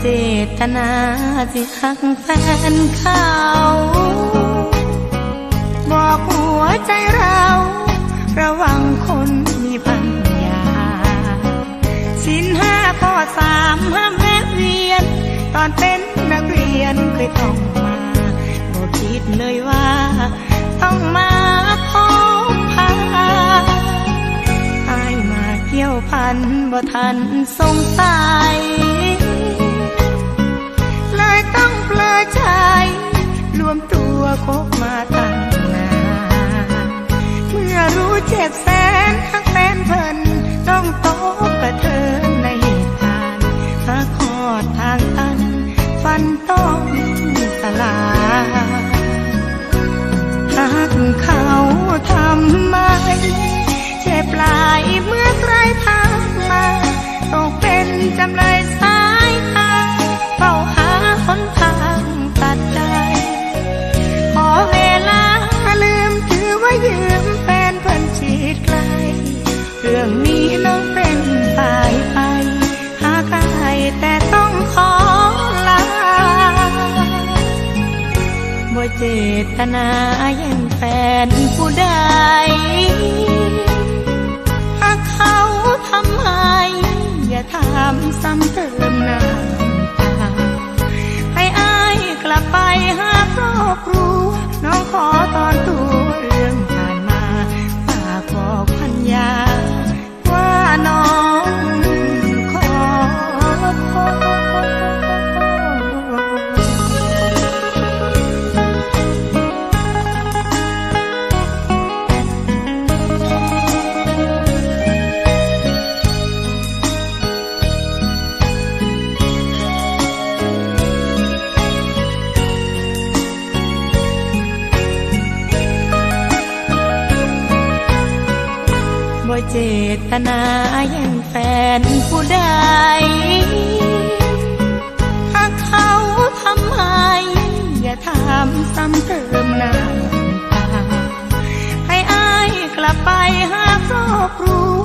เจตนาสิหักแฟนเขาบอกหัวใจเรา ระวังคนมีปัญญาสินห้าข้อสามห้ามแวะเวียน ตอนเป็นนักเรียนเคยต้องมาบอกคิดเลยว่า ต้องมาพบพาอายมาเกี่ยวพันบ่ทันสงสัยเเจ็บแสนทักแฟนเพินต้องโตกระเทินในเหตุการณ์หาขอดทางตัน ฟันต้องสลายหากเขาทำไม เจ็บปลายเมื่อใคร รื่องนี้น้องเป็นตายไป หากอายแต่ต้องขอลาบ่เจตนาแย่งแฟนผู้ใดหากเขาทำให้อย่าทำซ้ำเติมน้ำตาให้อายกลับไปหาครอบครัว บ่เจตนาแย่งแฟนผู้ใดหากเขาทำให้อย่าทำซ้ำเติมน้ำตาให้อายกลับไปหาครอบครัว